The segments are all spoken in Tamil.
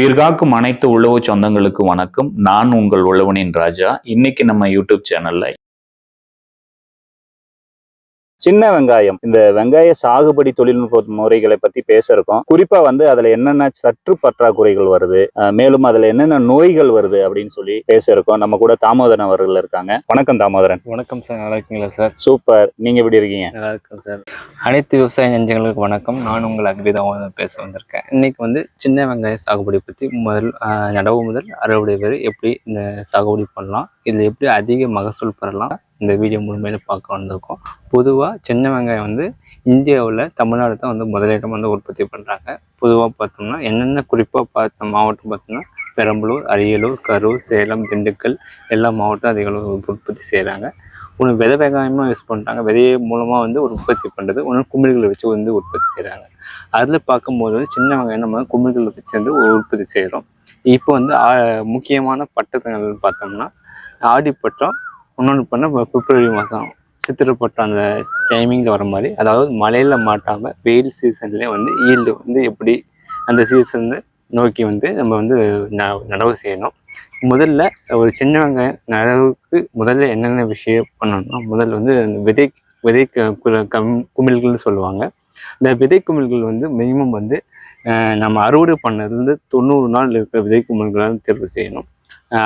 உயிர்காக்கும் அனைத்து உழவு சொந்தங்களுக்கு வணக்கம். நான் உங்கள் உழவனின் ராஜா. இன்னைக்கு நம்ம யூடியூப் சேனல்ல சின்ன வெங்காயம். இந்த வெங்காய சாகுபடி தொழில்நுட்ப முறைகளை பத்தி பேச இருக்கோம் குறிப்பா வந்து அதுல என்னென்ன சற்று பற்றாக்குறைகள் வருது மேலும் அதுல என்னென்ன நோய்கள் வருது அப்படின்னு சொல்லி பேச இருக்கோம் நம்ம கூட தாமோதரன் அவர்கள் இருக்காங்க. வணக்கம் தாமோதரன். வணக்கம் சார் நல்லா இருக்கீங்களா சார்? சூப்பர். நீங்க எப்படி இருக்கீங்க? நல்லா இருக்கேன் சார். அனைத்து விவசாய நெஞ்சங்களுக்கு வணக்கம். நான் உங்கள் அக்விதா பேச வந்திருக்கேன். இன்னைக்கு வந்து சின்ன வெங்காய சாகுபடி பற்றி முதல் நடவு முதல் அறுவடை வரை எப்படி இந்த சாகுபடி பண்ணலாம் இதில் எப்படி அதிக மகசூல் பெறலாம் இந்த வீடியோ முழுமையில பார்க்க வந்திருக்கோம். பொதுவாக சின்ன வெங்காயம் வந்து இந்தியாவில் தமிழ்நாடு தான் வந்து முதலிடம் வந்து உற்பத்தி பண்ணுறாங்க பொதுவாக பார்த்தோம்னா என்னென்ன குறிப்பாக பார்த்த மாவட்டம் பார்த்தோம்னா பெரம்பலூர் அரியலூர் கரூர் சேலம் திண்டுக்கல் எல்லா மாவட்டம் அதிக அளவு உற்பத்தி செய்கிறாங்க ஒன்று விதை வெங்காயமாக யூஸ் பண்ணுறாங்க விதையை மூலமாக வந்து உற்பத்தி பண்ணுறது ஒன்று குமிழ்களை வச்சு வந்து உற்பத்தி செய்கிறாங்க அதில் பார்க்கும்போது வந்து சின்ன வெங்காயம் நம்ம குமிழ்களை வச்சு வந்து உற்பத்தி செய்கிறோம் இப்போ வந்து முக்கியமான பட்டங்கள் பார்த்தோம்னா ஆடிப்பட்டம் இன்னொன்று பண்ணால் பிப்ரவரி மாதம் சித்திரப்பட்டம் அந்த டைமிங்கில் வர மாதிரி அதாவது மழையில் மாட்டாமல் வெயில் சீசன்லேயே வந்து ஈல்டு வந்து எப்படி அந்த சீசன் நோக்கி வந்து நம்ம வந்து ந- நடவு செய்யணும். முதல்ல ஒரு சின்ன வெங்காயம் நடவுக்கு முதல்ல என்னென்ன விஷயம் பண்ணணும்னா முதல்ல வந்து அந்த விதை விதை க- கம் குமிழ்கள்னு சொல்லுவாங்க. இந்த விதை குமிழ்கள் வந்து மினிமம் வந்து நம்ம அறுவடை பண்ணதுலேருந்து தொண்ணூறு நாள் இருக்கிற விதை குமிழ்களாக தேர்வு செய்யணும்.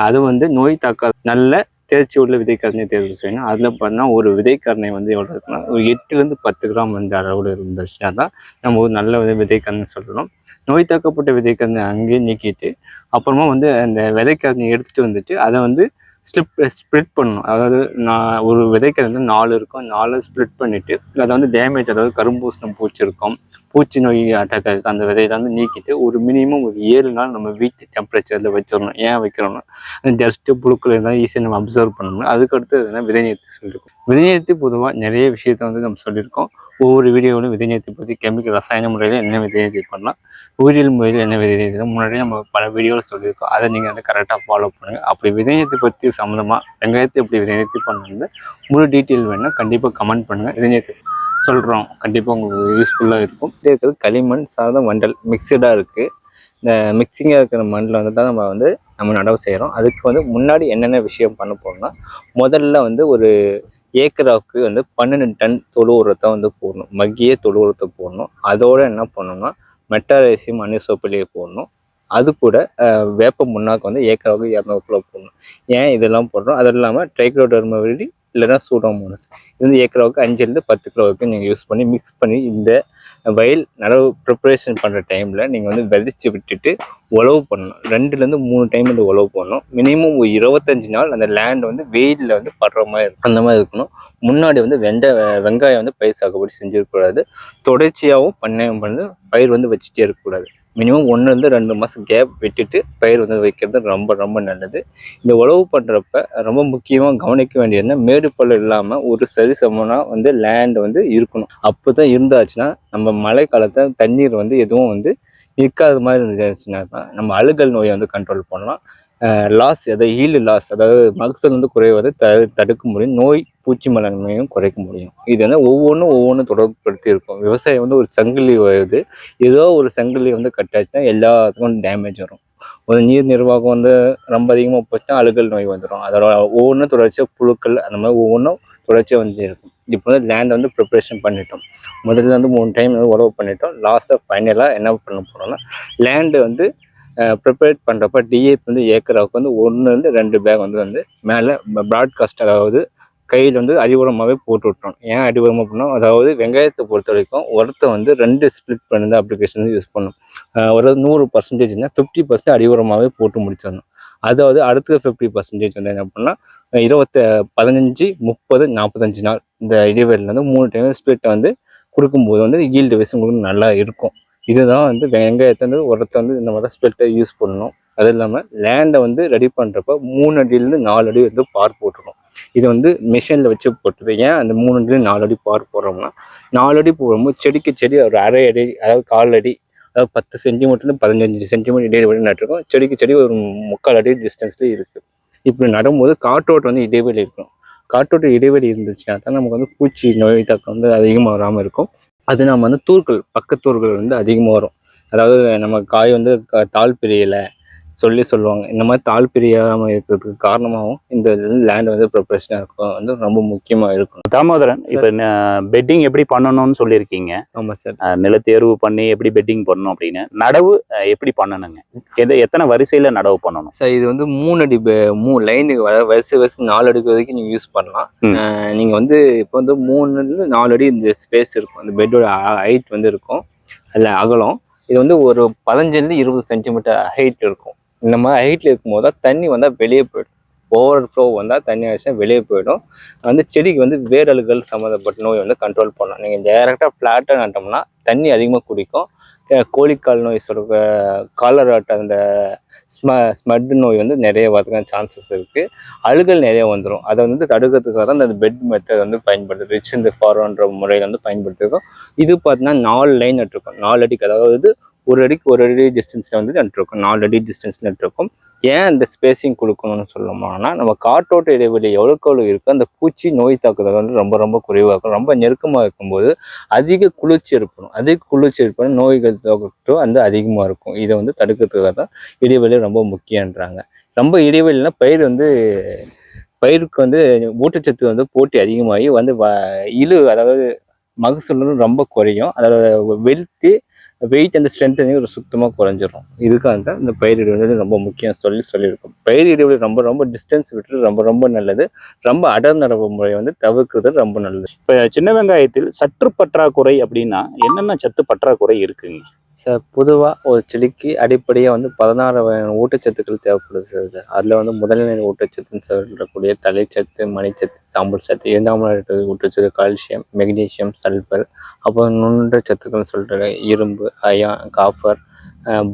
அது வந்து நோய் தாக்காத நல்ல தேர்ச்சி உள்ள விதைக்கரணை தேர்வு செய்யணும். அதில் பண்ணால் ஒரு விதைக்கரணை வந்து எவ்வளோ இருக்குன்னா ஒரு எட்டுலேருந்து பத்து கிராம் வந்து அளவில் இருந்துச்சுன்னா தான் நம்ம ஒரு நல்ல விதை விதைக்கரணை சொல்லணும். நோய் தாக்கப்பட்ட விதைக்கரணை அங்கேயே நீக்கிட்டு அப்புறமா வந்து அந்த விதைக்கரணை எடுத்துகிட்டு வந்துட்டு அதை வந்து ஸ்லிப் ஸ்ப்ளிட் பண்ணணும். அதாவது நான் ஒரு விதைக்கிறது நாலு இருக்கும். நாலு ஸ்ப்ளிட் பண்ணிவிட்டு அதை வந்து டேமேஜ் அதாவது கரும்பூசணம் பூச்சி இருக்கும் பூச்சி நோய் அட்டாக் ஆகுது. அந்த விதையில வந்து நீக்கிட்டு ஒரு மினிமம் ஒரு ஏழு நாள் நம்ம வீட்டு டெம்பரேச்சரில் வச்சிடணும். ஏன் வைக்கிறோம்னா அந்த புழுக்கள் இருந்தால் ஈஸியாக நம்ம அப்சர்வ் பண்ணணும். அதுக்கடுத்து எதுனா விதைநீர்த்தி சொல்லியிருக்கோம் விதைநீர்த்தி பொதுவாக நிறைய விஷயத்த வந்து நம்ம சொல்லியிருக்கோம். ஒவ்வொரு வீடியோவிலும் விதைநீர்த்தி பற்றி கெமிக்கல் ரசாயன முறையில் என்ன விதைநீர்த்தி பண்ணலாம் உயிரியல் முறையில் என்ன விதைநீர்த்தி முன்னாடியே நம்ம பல வீடியோவில் சொல்லியிருக்கோம். அதை நீங்கள் வந்து கரெக்டாக ஃபாலோ பண்ணுங்கள் அப்படி விதைநீர்த்தி பற்றி சம்மந்தமாக வெங்காயத்தை எப்படி விதைநீர்த்தி பண்ணணும் முழு டீட்டெயில் வேணால் கண்டிப்பாக கமெண்ட் பண்ணுங்கள் விதைநீர்த்தி சொல்கிறோம் கண்டிப்பாக உங்களுக்கு யூஸ்ஃபுல்லாக இருக்கும். இருக்கிறது களிமண் சார்ந்த மண்டல் மிக்சடாக இருக்குது இந்த மிக்சிங்காக இருக்கிற மண்ணில் வந்து தான் நம்ம வந்து நம்ம நடவு செய்கிறோம் அதுக்கு வந்து முன்னாடி என்னென்ன விஷயம் பண்ண போகிறோம்னா முதல்ல வந்து ஒரு ஏக்கராவுக்கு வந்து பன்னெண்டு டன் தொழு உரத்தை வந்து போடணும். மக்கிய தொழு உரத்தை போடணும். அதோட என்ன பண்ணணும்னா மெட்டாரேசியம் அனிசோப்பிலியை போடணும். அது கூட வேப்ப முன்னாக்கு வந்து ஏக்கராவுக்கு இரநூறு கிலோ போடணும். ஏன் இதெல்லாம் போடுறோம்? அது இல்லாமல் ட்ரைக்ரோடர்மவிடி இல்லைன்னா சூடோமோனஸ் இது வந்து ஏக்கராவுக்கு அஞ்சுலேருந்து பத்து கிலோ வரைக்கும் நீங்கள் யூஸ் பண்ணி மிக்ஸ் பண்ணி இந்த வயல் நடவு ப்ரிப்பரேஷன் பண்ணுற டைமில் நீங்கள் வந்து விதைச்சி விட்டுட்டு உழவு பண்ணணும். ரெண்டுலேருந்து மூணு டைம் வந்து உழவு பண்ணணும். மினிமம் ஒரு இருபத்தஞ்சி நாள் அந்த லேண்ட் வந்து வெயிலில் வந்து படுற மாதிரி இருக்கும். அந்த மாதிரி இருக்கணும். முன்னாடி வந்து வெண்ட வெங்காயம் வந்து பயிர் சாகுபடி செஞ்சிருக்கக்கூடாது தொடர்ச்சியாகவும் பண்ணையம் பண்ணி பயிர் வந்து வச்சுட்டே இருக்கக்கூடாது மினிமம் ஒன்றுலேருந்து ரெண்டு மாதம் கேப் விட்டுட்டு பயிர் வந்து வைக்கிறது ரொம்ப ரொம்ப நல்லது. இந்த உழவு பண்ணுறப்ப ரொம்ப முக்கியமாக கவனிக்க வேண்டியதுன்னா மேடு பள்ளம் இல்லாமல் ஒரு சரி சமனாக வந்து லேண்ட் வந்து இருக்கணும். அப்போ தான் இருந்தாச்சுன்னா நம்ம மழை காலத்தை தண்ணீர் வந்து எதுவும் வந்து நிற்காத மாதிரி இருந்துச்சுன்னா தான் நம்ம அழுகல் நோயை வந்து கண்ட்ரோல் பண்ணலாம். லாஸ் அதாவது ஈல்டு லாஸ் அதாவது மகசூல் வந்து குறைவதை த தடுக்க முடியும். நோய் பூச்சி மலன்மையும் குறைக்க முடியும். இது வந்து ஒவ்வொன்றும் ஒவ்வொன்றும் தொடர்புப்படுத்தி இருக்கும். விவசாயம் வந்து ஒரு சங்கிலி வருது ஏதோ ஒரு சங்கிலி வந்து கட்டாச்சுன்னா எல்லாத்துக்கும் டேமேஜ் வரும். ஒரு நீர் நிர்வாகம் வந்து ரொம்ப அதிகமாக போச்சுன்னா அழுகல் நோய் வந்துடும் அதோட ஒவ்வொன்றும் தொடர்ச்சியாக புழுக்கள் அந்த மாதிரி ஒவ்வொன்றும் தொடர்ச்சியாக வந்து இருக்கும். இப்போ வந்து லேண்ட் வந்து ப்ரிப்பரேஷன் பண்ணிட்டோம். முதல்ல வந்து மூணு டைம் வந்து உறவு பண்ணிட்டோம். லாஸ்ட்டாக ஃபைனலாக என்ன பண்ண போகிறோம்னா லேண்டு வந்து ப்ரிப்பேர் பண்ணுறப்ப டிஏபி வந்து ஏக்கராவுக்கு வந்து ஒன்றுலேருந்து ரெண்டு பேக் வந்து வந்து மேலே ப்ராட்காஸ்ட் அதாவது கையில் வந்து அடிவுரமாகவே போட்டு விட்டோம் ஏன் அடிவுரமாக பண்ணோம் அதாவது வெங்காயத்தை பொறுத்த வரைக்கும் உரத்தை வந்து ரெண்டு ஸ்பிளிட் பண்ணி தான் அப்ளிகேஷன் வந்து யூஸ் பண்ணணும். ஒரு நூறு பர்சன்டேஜ்னா ஃபிஃப்டி பர்சன்ட் அடிவுரமாகவே போட்டு முடிச்சிடணும். அதாவது அடுத்த ஃபிஃப்டி பர்சன்டேஜ் வந்து என்ன பண்ணால் இருபத்த பதினஞ்சு முப்பது நாற்பத்தஞ்சு நாள் இந்த இடைவெளியில் வந்து மூணு டைம் ஸ்பிளிட்டை வந்து கொடுக்கும்போது வந்து ஈல்டு வயசு உங்களுக்கு நல்லா இருக்கும். இதுதான் வந்து வெங்காயத்தை வந்து உரத்தை வந்து இந்த மாதிரி ஸ்பெல்ட்டை யூஸ் பண்ணணும். அது இல்லாமல் லேண்டை வந்து ரெடி பண்ணுறப்ப மூணு அடியிலேருந்து நாலு அடி வந்து பார் போட்டுருணும் இது வந்து மிஷினில் வச்சு போட்டது ஏன் அந்த மூணு அடி நாலு அடி பார் போடுறோம்னா நாலு அடி போடும்போது செடிக்கு செடி ஒரு அரை அடி அதாவது கால் அடி அதாவது பத்து சென்டிமீட்டர்லேருந்து பதினஞ்சு சென்டிமீட்டர் இடைவெளி நட்டுருக்கோம். செடிக்கு செடி ஒரு முக்கால் அடி டிஸ்டன்ஸ்லேயே இருக்குது இப்படி நடும்போது காற்றோட்டம் வந்து இடைவெளி இருக்கும். காற்றோட்ட இடைவெளி இருந்துச்சுன்னா தான் நமக்கு வந்து பூச்சி நோய் தாக்கம் வந்து அதிகமாக வராமல் இருக்கும். அது நம்ம வந்து தூர்கள் பக்கத்தூர்கள் வந்து அதிகமாக வரும். அதாவது நம்ம காய் வந்து தாள் பிரியலை சொல்லி சொல்லுவாங்க. இந்த மாதிரி தாள் பிரியாமல் இருக்கிறதுக்கு காரணமாகவும் இந்த லேண்ட் வந்து ப்ரிப்பரேஷனாக இருக்கும். வந்து ரொம்ப முக்கியமாக இருக்கும் தாமோதரன் இப்ப பெட்டிங் எப்படி பண்ணணும்னு சொல்லியிருக்கீங்க. ஆமாம் சார் நிலத்தேர்வு பண்ணி எப்படி பெட்டிங் பண்ணணும் அப்படின்னு. நடவு எப்படி பண்ணணுங்க? எது எத்தனை வரிசையில நடவு பண்ணணும்? சார் இது வந்து மூணு அடி மூணு லைனுக்கு அதாவது வரிசை வரிசை நாலு அடிக்கு வரைக்கும் நீங்கள் யூஸ் பண்ணலாம். ம். அஹ் நீங்க வந்து இப்போ வந்து மூணுல நாலு அடி இந்த ஸ்பேஸ் இருக்கும். அந்த பெட்டோட ஹைட் வந்து இருக்கும். அதில் அகலம். இது வந்து ஒரு பதினஞ்சுலேருந்து இருபது சென்டிமீட்டர் ஹைட் இருக்கும். இந்த மாதிரி ஹைட்டில் இருக்கும்போது தான் தண்ணி வந்தால் வெளியே போயிடும். ஓவர் ஃப்ளோ வந்தால் தண்ணி ஆச்சுன்னா வெளியே போயிடும். வந்து செடிக்கு வந்து வேரல்கள் சம்மந்தப்பட்ட நோய் வந்து கண்ட்ரோல் பண்ணலாம் நீங்கள் டேரெக்டாக ஃப்ளாட்டாக நட்டோம்னா தண்ணி அதிகமாக குடிக்கும். கோழிக்கால் நோய் சொல்கிற காலராட்ட அந்த ஸ்ம ஸ்மட் நோய் வந்து நிறைய வரதுக்கான சான்சஸ் இருக்குது அழுகல் நிறைய வந்துடும் அதை வந்து தடுக்கிறதுக்காக தான் அந்த பெட் மெத்தட் வந்து பயன்படுத்து ரிச் இந்த ஃபாரோன்ற முறையில் வந்து பயன்படுத்திருக்கோம். இது பார்த்தீங்கன்னா நாலு லைன் நட்டிருக்கோம். நாலு அடிக்கு. அதாவது ஒரு அடிக்கு ஒரு அடி டிஸ்டன்ஸில் வந்து நட்டுருக்கும் நாலு அடி டிஸ்டன்ஸ் நட்டுருக்கும் ஏன் இந்த ஸ்பேசிங் கொடுக்கணும்னு சொல்லணும்னா நம்ம காற்றோட்ட இடைவெளி எவ்வளோக்கு எவ்வளோ இருக்கோ அந்த பூச்சி நோய் தாக்குதல் வந்து ரொம்ப ரொம்ப குறைவாக இருக்கும். ரொம்ப நெருக்கமாக இருக்கும்போது அதிக குளிர்ச்சி ஏற்படும். அதிக குளிர்ச்சி ஏற்படும். நோய்கள் தொற்றும் வந்து அதிகமாக இருக்கும். இதை வந்து தடுக்கிறதுக்காக தான் இடைவெளி ரொம்ப முக்கியன்றாங்க ரொம்ப இடைவெளினா பயிர் வந்து பயிருக்கு வந்து ஊட்டச்சத்து வந்து போட்டி அதிகமாகி வந்து வ- இழு அதாவது மகசூல் ரொம்ப குறையும். அதோட வெளுத்து வெயிட் அந்த ஸ்ட்ரென்த் ஒரு சுத்தமாக குறைஞ்சிரும். இதுக்காக தான் இந்த பயிர் இடைவெளி ரொம்ப முக்கியம் சொல்லி சொல்லியிருக்கோம். பயிர் இடைவெளி ரொம்ப ரொம்ப டிஸ்டன்ஸ் விட்டு ரொம்ப ரொம்ப நல்லது. ரொம்ப அடர் நடவு முறையை வந்து தவிர்க்கிறது ரொம்ப நல்லது. இப்போ சின்ன வெங்காயத்தில் சற்று பற்றாக்குறை அப்படின்னா என்னென்ன சத்து பற்றாக்குறை இருக்குங்க? சார் பொதுவாக ஒரு செடிக்கு அடிப்படையாக வந்து பதினாறு வகையான ஊட்டச்சத்துக்கள் தேவைப்படுது சார் அதில் வந்து முதல்நிலை ஊட்டச்சத்துன்னு சொல்லக்கூடிய தலைச்சத்து மணிச்சத்து சாம்பல் சத்து இரண்டாம் ஊட்டச்சத்து கால்சியம் மெக்னீசியம் சல்பர் அப்புறம் நுண்ணுண்ட சத்துக்கள்னு சொல்கிற இரும்பு அயான் காப்பர்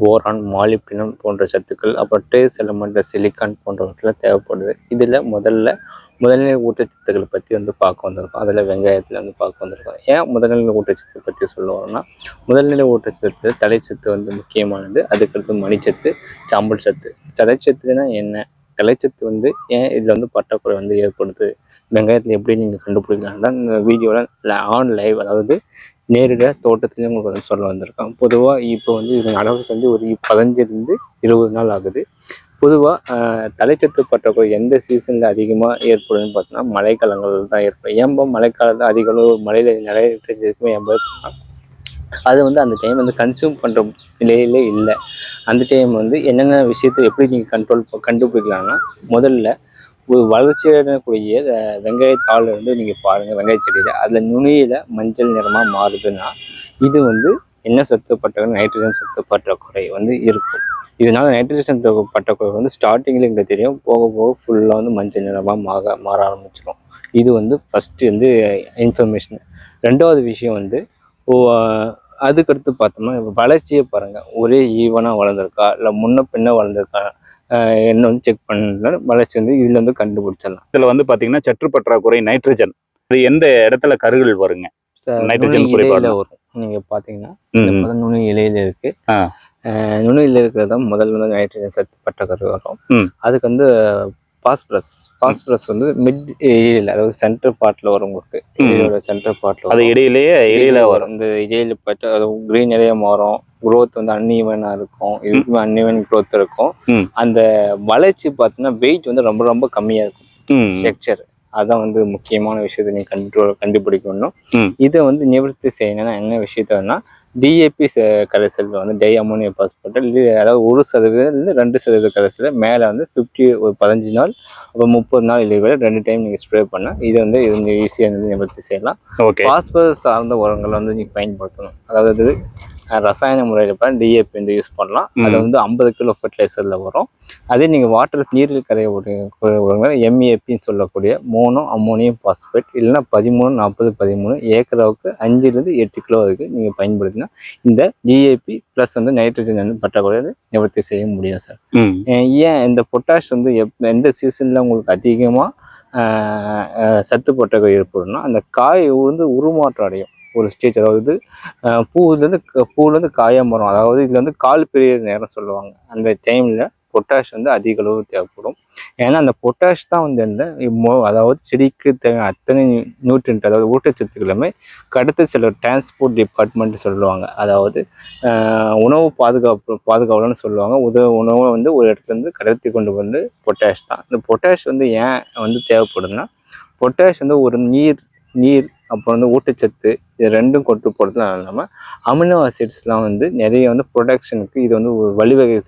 போரான் மாலிப்டினம் போன்ற சத்துக்கள் அப்புறம் ட்ரேஸ் எலமெண்ட் சிலிக்கான் போன்றவற்றெல்லாம் தேவைப்படுது. இதில் முதல்ல முதல்நிலை ஊட்டச்சத்துக்களை பற்றி வந்து பார்க்க வந்திருக்கோம். அதில் வெங்காயத்தில் வந்து பார்க்க வந்திருக்கோம். ஏன் முதல்நிலை ஊட்டச்சத்து பற்றி சொல்லுவோம்னா முதல்நிலை ஊட்டச்சத்து தலைச்சத்து வந்து முக்கியமானது. அதுக்கடுத்து மணிச்சத்து சாம்பல் சத்து. தலைச்சத்துனா என்ன? தலைச்சத்து வந்து ஏன் இதில் வந்து பற்றாக்குறை வந்து ஏற்படுது? வெங்காயத்தில் எப்படி நீங்கள் கண்டுபிடிக்கலாம்னா இந்த வீடியோவில் ஆன் லைவ் அதாவது நேரடியாக தோட்டத்துலேயும் உங்களுக்கு வந்து சொல்ல வந்திருக்கோம் பொதுவாக இப்போ வந்து இது நடவு செஞ்சு ஒரு பதினஞ்சுலேருந்து இருபது நாள் ஆகுது. பொதுவாக தலைச்சத்து பற்றாக்குறை எந்த சீசனில் அதிகமாக ஏற்படுதுன்னு பார்த்தோம்னா மழைக்காலங்கள் தான் ஏற்படும். ஏன்பா மழைக்காலத்தில் அதிக அளவு மழையில் நிறைய இருக்குமே ஏன்போ அது வந்து அந்த டைம் வந்து கன்சியூம் பண்ணுற நிலையிலே இல்லை. அந்த டைம் வந்து என்னென்ன விஷயத்தை எப்படி நீங்கள் கண்ட்ரோல் கண்டுபிடிக்கலாம்னா முதல்ல ஒரு வளர்ச்சி அடையக்கூடிய வெங்காயத்தாள் வந்து நீங்கள் பாருங்கள் வெங்காய செடியில். அதில் நுனியில் மஞ்சள் நிறமாக மாறுதுன்னா இது வந்து என்ன சத்து பற்றாக்குறை நைட்ரஜன் சத்து பற்றாக்குறை வந்து இருக்கும். இதனால நைட்ரஜன் சத்து பற்றாக்குறை வந்து ஸ்டார்டிங்கில் எங்களுக்கு தெரியும். போக போக ஃபுல்லாக வந்து மஞ்சள் நிறமாக மாக மாற ஆரம்பிச்சிடும் இது வந்து ஃபஸ்ட்டு வந்து இன்ஃபர்மேஷன் ரெண்டாவது விஷயம் வந்து அதுக்கடுத்து பார்த்தோம்னா வளர்ச்சியை பாருங்கள் ஒரே ஈவனாக வளர்ந்துருக்கா? இல்லை முன்ன பின்ன வளர்ந்துருக்கா? என்ன வந்து செக் பண்ண வளர்ச்சி வந்து இதில் வந்து கண்டுபிடிச்சிடலாம். இதுல வந்து பாத்தீங்கன்னா சற்று பற்றாக்குறை நைட்ரஜன் அது எந்த இடத்துல கருகள் வருங்க? நைட்ரஜன் குறைபாடு. வரும். நீங்க பாத்தீங்கன்னா நுனி இலையில இருக்கு. நுனியில இருக்கிறது தான் முதல் வந்து நைட்ரஜன் சத்து பட்டக்கரு வரும். அதுக்கு வந்து பாஸ்பரஸ் பாஸ்பரஸ் வந்து மிட் ஏரியில் அதாவது சென்டர் பார்ட்ல வரும் உங்களுக்கு. இலையோட சென்டர் பார்ட்ல அது இடையிலேயே இடையில வரும். இந்த இடையில பட்ட அது கிரீன் நிறைய மாறும். Growth வந்து அன்இவனா இருக்கும். இதுக்குமே அன்இவன் growth இருக்கும். அந்த வளர்ச்சி பார்த்தீங்கன்னா வெயிட் வந்து ரொம்ப ரொம்ப கம்மியா இருக்கும். ஸ்ட்ரக்சர் அதான் வந்து முக்கியமான விஷயத்தை நீங்க கண்ட்ரோல் கண்டுபிடிக்கணும். இதை வந்து நிவர்த்தி செய்யணும்னா என்ன விஷயத்தனா டிஏபி கரைசல் வந்து டை அமோனியம் பாஸ்பேட் அதாவது ஒரு சதவீதம் ரெண்டு சதவீத கரைசல் மேலே வந்து ஃபிஃப்டி ஒரு பதினஞ்சு நாள் அப்புறம் முப்பது நாள் இடைவெளி ரெண்டு டைம் நீங்கள் ஸ்ப்ரே பண்ணால் இது வந்து இது ஈஸியாக வந்து நிவர்த்தி செய்யலாம். பாஸ்பரஸ் சார்ந்த உரங்கள் வந்து நீங்கள் பயன்படுத்தணும். அதாவது ரசாயன முறையில் இப்போ டிஏபி வந்து யூஸ் பண்ணலாம். அது. வந்து ஐம்பது கிலோ ஃபர்டிலைசரில் வரும். அதே நீங்கள் வாட்டர் நீரில் உரங்கள் எம்ஏபின்னு சொல்லக்கூடிய மோனோ அம்மோனியம் பாஸ்பேட் இல்லைன்னா பதிமூணு நாற்பது பதிமூணு ஏக்கராவுக்கு அஞ்சுலேருந்து எட்டு கிலோ வரைக்கும் நீங்கள் பயன்படுத்தினா இந்த டிஏபி ப்ளஸ் வந்து நைட்ரஜன் வந்து பற்றாக்குறை வந்து நிவர்த்தி செய்ய முடியும் சார் ஏன் இந்த பொட்டாஷ் வந்து எப் எந்த சீசனில் உங்களுக்கு அதிகமாக சத்து பற்றாக்குறை ஏற்படும்னா அந்த காய் வந்து உருமாற்றம் அடையும். ஒரு ஸ்டேஜ் அதாவது பூவிலேருந்து பூவுலேருந்து க- பூவுலேருந்து காயாக அதாவது இதில் வந்து கால் பெரிய நேரம் சொல்லுவாங்க. அந்த டைமில் பொட்டாஷ் வந்து அதிக அளவு தேவைப்படும். ஏன்னா அந்த பொட்டாஷ் தான் வந்து அந்த மோ- அதாவது செடிக்கு தேவை அத்தனை நியூட்ரியன்ட் அதாவது ஊட்டச்சத்துக்களுமே கடத்த சில டிரான்ஸ்போர்ட் டிபார்ட்மெண்ட் சொல்லுவாங்க. அதாவது உணவு பாதுகாப்பு பாதுகாவலன்னு சொல்லுவாங்க. உத உணவை வந்து ஒரு இடத்துல இருந்து கடத்தி கொண்டு வந்து பொட்டாஷ் தான். இந்த பொட்டாஷ் வந்து ஏன் வந்து தேவைப்படுதுன்னா பொட்டாஷ் வந்து ஒரு நீர் நீர் அப்புறம் வந்து ஊட்டச்சத்து இது ரெண்டும் கொண்டு போகிறதுலாம் இல்லாமல் அமினோ ஆசிட்ஸ்லாம் வந்து நிறைய வந்து ப்ரொடக்ஷனுக்கு இது வந்து வழிவகை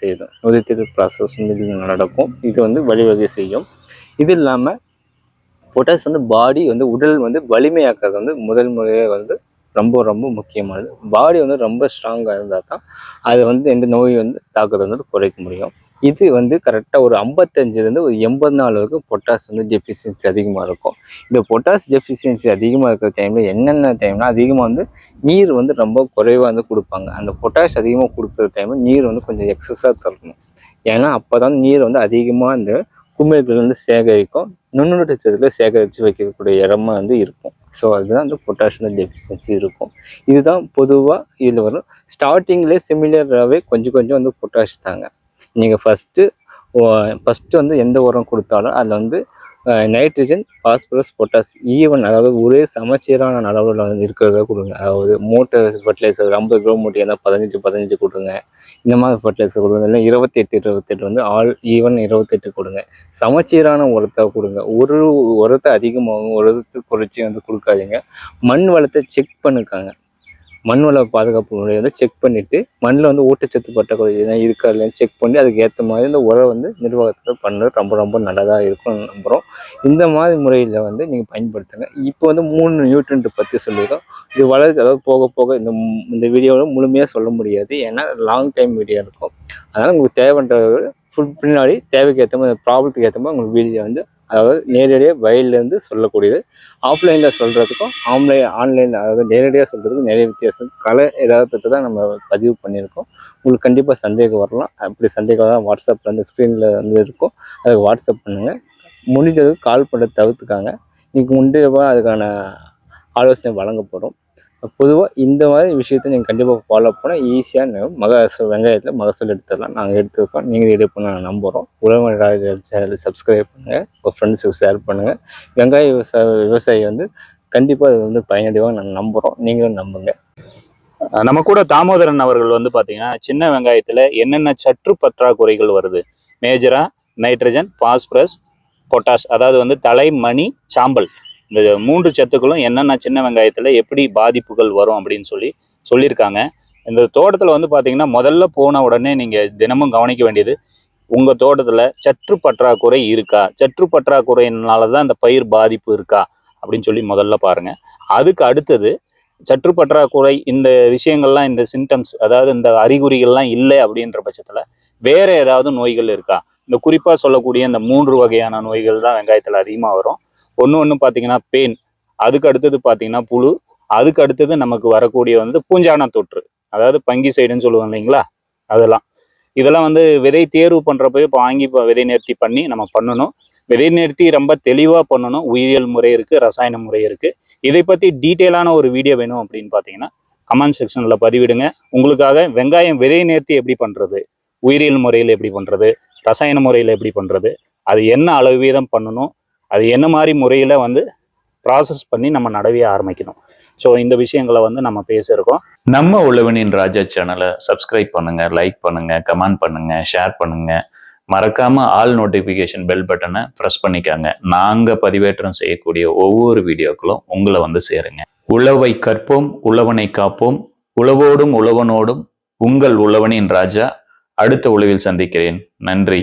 செய்யும் நொதித்தீர் ப்ராசஸ் வந்து நடக்கும். இது வந்து வழிவகை செய்யும். இது இல்லாமல் பொட்டாஸ் வந்து பாடி வந்து உடல் வந்து வலிமையாக்குறது வந்து முதல் முறையாக வந்து ரொம்ப ரொம்ப முக்கியமானது. பாடி வந்து ரொம்ப ஸ்ட்ராங்காக இருந்தால் தான் அது வந்து எந்த நோய் வந்து தாக்கத்தை வந்து குறைக்க முடியும். இது வந்து கரெக்டாக ஒரு ஐம்பத்தஞ்சுலேருந்து ஒரு எண்பது நாள் வரைக்கும் பொட்டாஸ் வந்து டெஃபிஷியன்சி அதிகமாக இருக்கும். இந்த பொட்டாஸ் டெஃபிஷியன்சி அதிகமாக இருக்கிற டைமில் என்னென்ன டைம்னா அதிகமாக வந்து நீர் வந்து ரொம்ப குறைவாக வந்து கொடுப்பாங்க. அந்த பொட்டாஷ் அதிகமாக கொடுக்குற டைமில் நீர் வந்து கொஞ்சம் எக்ஸஸாக தரணும். ஏன்னா அப்போ தான் நீர் வந்து அதிகமாக அந்த குமிழ்கள் வந்து சேகரிக்கும். நுண்ணுட்டச்சத்தில் சேகரித்து வைக்கக்கூடிய இடமா வந்து இருக்கும். ஸோ அதுதான் வந்து பொட்டாஷியம் டெஃபிஷியன்சி இருக்கும். இதுதான் பொதுவாக இதில் வரும். ஸ்டார்டிங்லேயே சிமிலராகவே கொஞ்சம் கொஞ்சம் வந்து பொட்டாஷ் தாங்க. நீங்கள் ஃபஸ்ட்டு ஃபஸ்ட்டு வந்து எந்த உரம் கொடுத்தாலும் அதில் வந்து நைட்ரஜன் பாஸ்பரஸ் பொட்டாஸ் ஈவன் அதாவது ஒரே சமச்சீரான அளவில் வந்து இருக்கிறத கொடுங்க. அதாவது மூட்டை ஃபர்டிலைசர் ஐம்பது கிலோ மூட்டை இருந்தால் பதினஞ்சு பதினஞ்சு கொடுங்க. இந்த மாதிரி ஃபர்டிலைசர் கொடுங்க. இல்லை இருபத்தெட்டு இருபத்தெட்டு வந்து ஆல் e ஈவன் இருபத்தெட்டு கொடுங்க. சமச்சீரான உரத்தை கொடுங்க. ஒரு உரத்தை அதிகமாகவும் உரத்தை குறைச்சி வந்து கொடுக்காதீங்க. மண் வளத்தை செக் பண்ணிக்காங்க. மண் வள பாதுகாப்பு முறையை வந்து செக் பண்ணிவிட்டு மண்ணில் வந்து ஊட்டச்சத்து பற்றாக்குறை எதுவும் இருக்கா இல்லைன்னு செக் பண்ணி அதுக்கு ஏற்ற மாதிரி இந்த உரம் வந்து நிர்வாகத்தில் பண்ணுறது ரொம்ப ரொம்ப நல்லதாக இருக்கும்னு நம்புகிறோம் இந்த மாதிரி முறையில் வந்து நீங்கள் பயன்படுத்துங்க. இப்போ வந்து மூணு நியூட்ரண்ட் பற்றி சொல்லியிருக்கோம். இது வளர்ச்சி அதாவது போக போக இந்த இந்த வீடியோவில் முழுமையாக சொல்ல முடியாது. ஏன்னா லாங் டைம் வீடியோ இருக்கும். அதனால் உங்களுக்கு தேவைன்றது ஃபுல் பின்னாடி தேவைக்கு ஏற்ற மாதிரி ப்ராப்ளத்துக்கு ஏற்ற மாதிரி உங்களுக்கு வீடியோ வந்து அதாவது நேரடியாக வயல்லேருந்து சொல்லக்கூடியது. ஆஃப்லைனில் சொல்கிறதுக்கும் ஆன்லைன் ஆன்லைன் அதாவது நேரடியாக சொல்கிறதுக்கும் நிறைய வித்தியாசம். கலை ஏதாவது தான் நம்ம பதிவு பண்ணியிருக்கோம். உங்களுக்கு கண்டிப்பாக சந்தேகம் வரலாம். அப்படி சந்தேகம் தான் வாட்ஸ்அப்பில் வந்து ஸ்க்ரீனில் வந்து இருக்கும். அதுக்கு வாட்ஸ்அப் பண்ணுங்கள் முடிஞ்சதுக்கு கால் பண்ண தவிர்த்துக்காங்க. இன்றைக்கி முந்தையமாக அதுக்கான ஆலோசனை வழங்கப்படும். பொதுவாக இந்த மாதிரி விஷயத்தை நீங்கள் கண்டிப்பாக ஃபாலோ பண்ணால் ஈஸியாக மகசூல் வெங்காயத்தில் மகசூல் எடுத்துடலாம். நாங்கள் எடுத்துருக்கோம். நீங்கள் எடுப்போம் நாங்கள் நம்புகிறோம் உழவர் சேனலை சப்ஸ்கிரைப் பண்ணுங்கள் உங்கள் ஃப்ரெண்ட்ஸுக்கு ஷேர் பண்ணுங்கள் வெங்காய விவசாய விவசாயி வந்து கண்டிப்பாக அது வந்து பயனடைவாக நாங்கள் நம்புகிறோம் நீங்களும் நம்புங்க. நம்ம கூட தாமோதரன் அவர்கள் வந்து பார்த்தீங்கன்னா சின்ன வெங்காயத்தில் என்னென்ன சற்று பற்றாக்குறைகள் வருது? மேஜராக நைட்ரஜன் பாஸ்பரஸ் பொட்டாஷ் அதாவது வந்து தலை மணி சாம்பல். இந்த மூன்று சத்துக்களும் என்னென்ன சின்ன வெங்காயத்தில் எப்படி பாதிப்புகள் வரும் அப்படின்னு சொல்லி சொல்லியிருக்காங்க. இந்த தோட்டத்தில் வந்து பார்த்தீங்கன்னா முதல்ல போன உடனே நீங்கள் தினமும் கவனிக்க வேண்டியது உங்கள் தோட்டத்தில் சற்று பற்றாக்குறை இருக்கா? சற்று பற்றாக்குறையினால தான் இந்த பயிர் பாதிப்பு இருக்கா? அப்படின்னு சொல்லி முதல்ல பாருங்க. அதுக்கு அடுத்தது சற்று பற்றாக்குறை இந்த விஷயங்கள்லாம் இந்த சிம்டம்ஸ் அதாவது இந்த அறிகுறிகள்லாம் இல்லை அப்படின்ற பட்சத்தில் வேறு ஏதாவது நோய்கள் இருக்கா? இந்த குறிப்பாக சொல்லக்கூடிய இந்த மூன்று வகையான நோய்கள் தான் வெங்காயத்தில் அதிகமாக வரும். ஒன்று ஒன்று பார்த்தீங்கன்னா பெயின் அதுக்கு அடுத்தது பார்த்தீங்கன்னா புழு அதுக்கு அடுத்தது நமக்கு வரக்கூடிய வந்து பூஞ்சான தொற்று அதாவது பங்கி சைடுன்னு சொல்லுவோம் இல்லைங்களா? அதெல்லாம். இதெல்லாம் வந்து விதை தேர்வு பண்ணுறப்போ இப்போ வாங்கி இப்போ விதை நேர்த்தி பண்ணி நம்ம பண்ணணும். விதை நேர்த்தி ரொம்ப தெளிவாக பண்ணணும். உயிரியல் முறை இருக்குது ரசாயன முறை இருக்குது இதை பற்றி டீட்டெயிலான ஒரு வீடியோ வேணும் அப்படின்னு பார்த்தீங்கன்னா கமெண்ட் செக்ஷனில் பதிவிடுங்க. உங்களுக்காக வெங்காயம் விதை நேர்த்தி எப்படி பண்ணுறது உயிரியல் முறையில் எப்படி பண்ணுறது ரசாயன முறையில் எப்படி பண்ணுறது அது என்ன அளவு வீதம் பண்ணணும்? அது என்ன மாதிரி முறையில் வந்து ப்ராசஸ் பண்ணி நம்ம நடவே ஆரம்பிக்கணும். ஸோ இந்த விஷயங்களை வந்து நம்ம பேசியிருக்கோம். நம்ம உழவனின் ராஜா சேனலை சப்ஸ்கிரைப் பண்ணுங்கள் லைக் பண்ணுங்கள் கமெண்ட் பண்ணுங்கள் ஷேர் பண்ணுங்கள் மறக்காமல் ஆல் நோட்டிஃபிகேஷன் பெல் பட்டனை ப்ரெஸ் பண்ணிக்காங்க. நாங்கள் பதிவேற்றம் செய்யக்கூடிய ஒவ்வொரு வீடியோக்களும் உங்களை வந்து சேருங்க. உழவை கற்போம் உழவனை காப்போம். உழவோடும் உழவனோடும் உங்கள் உழவனின் ராஜா. அடுத்த உழவில் சந்திக்கிறேன். நன்றி.